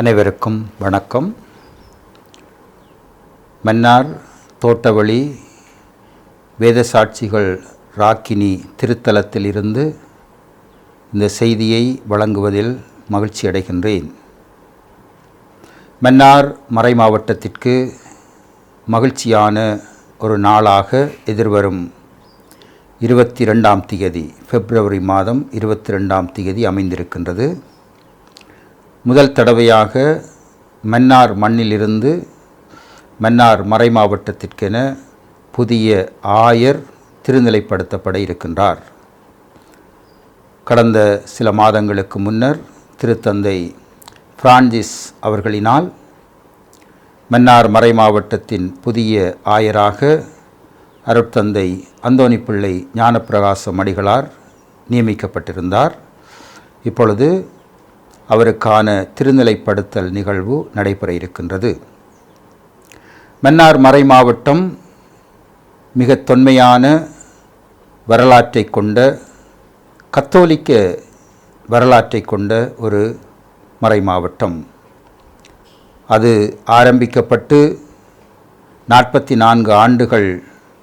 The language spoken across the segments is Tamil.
அனைவருக்கும் வணக்கம். மன்னார் தோட்டவழி வேதசாட்சிகள் ராக்கினி திருத்தலத்தில் இருந்து இந்த செய்தியை வழங்குவதில் மகிழ்ச்சி அடைகின்றேன். மன்னார் மறை மாவட்டத்திற்கு மகிழ்ச்சியான ஒரு நாளாக எதிர்வரும் இருபத்தி ரெண்டாம் திகதி பிப்ரவரி மாதம் இருபத்தி ரெண்டாம் திகதி அமைந்திருக்கின்றது. முதல் தடவையாக மன்னார் மண்ணிலிருந்து மன்னார் மறை மாவட்டத்திற்கென புதிய ஆயர் திருநிலைப்படுத்தப்பட இருக்கின்றார். கடந்த சில மாதங்களுக்கு முன்னர் திருத்தந்தை பிரான்சிஸ் அவர்களினால் மன்னார் மறை மாவட்டத்தின் புதிய ஆயராக அருட்தந்தை அந்தோணி பிள்ளை ஞானப்பிரகாச மடிகளார் நியமிக்கப்பட்டிருந்தார். இப்பொழுது அவருக்கான திருநிலைப்படுத்தல் நிகழ்வு நடைபெற இருக்கின்றது. மன்னார் மறை மாவட்டம் மிக தொன்மையான வரலாற்றை கொண்ட கத்தோலிக்க வரலாற்றை கொண்ட ஒரு மறை மாவட்டம். அது ஆரம்பிக்கப்பட்டு நாற்பத்தி நான்கு ஆண்டுகள்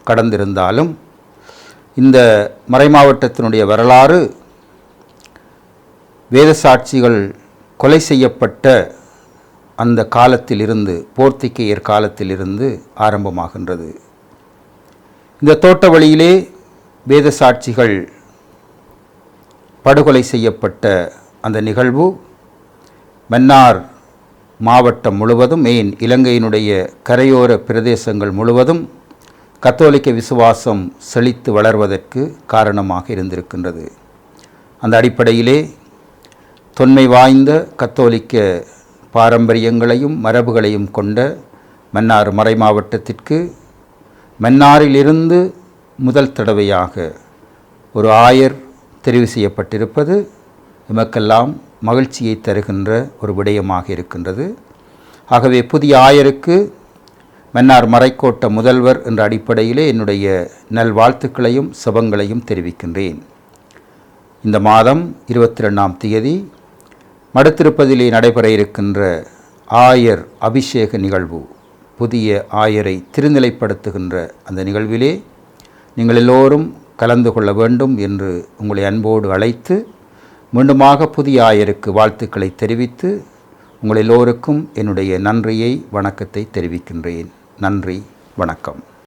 கடந்திருந்தாலும் இந்த மறை மாவட்டத்தினுடைய வரலாறு வேதசாட்சிகள் கொலை செய்யப்பட்ட அந்த காலத்திலிருந்து போர்த்திகேயர் காலத்திலிருந்து ஆரம்பமாகின்றது. இந்த தோட்ட வழியிலே வேதசாட்சிகள் படுகொலை செய்யப்பட்ட அந்த நிகழ்வு மன்னார் மாவட்டம் முழுவதும் மெயின் இலங்கையினுடைய கரையோர பிரதேசங்கள் முழுவதும் கத்தோலிக்க விசுவாசம் செழித்து வளர்வதற்கு காரணமாக இருந்திருக்கின்றது. அந்த அடிப்படையிலே தொன்மை வாய்ந்த கத்தோலிக்க பாரம்பரியங்களையும் மரபுகளையும் கொண்ட மன்னார் மறை மாவட்டத்திற்கு மன்னாரிலிருந்து முதல் தடவையாக ஒரு ஆயர் தெரிவு செய்யப்பட்டிருப்பது எமக்கெல்லாம் மகிழ்ச்சியை தருகின்ற ஒரு விடயமாக இருக்கின்றது. ஆகவே புதிய ஆயருக்கு மன்னார் மறைக்கோட்ட முதல்வர் என்ற அடிப்படையிலே என்னுடைய நல்வாழ்த்துக்களையும் சுபங்களையும் தெரிவிக்கின்றேன். இந்த மாதம் இருபத்தி ரெண்டாம் தேதி மடத்திருப்பதிலே நடைபெற இருக்கின்ற ஆயர் அபிஷேக நிகழ்வு புதிய ஆயரை திருநிலைப்படுத்துகின்ற அந்த நிகழ்விலே நீங்கள் எல்லோரும் கலந்து கொள்ள வேண்டும் என்று உங்களை அன்போடு அழைத்து மீண்டுமாக புதிய ஆயருக்கு வாழ்த்துக்களை தெரிவித்து உங்கள் எல்லோருக்கும் என்னுடைய நன்றியை வணக்கத்தை தெரிவிக்கின்றேன். நன்றி வணக்கம்.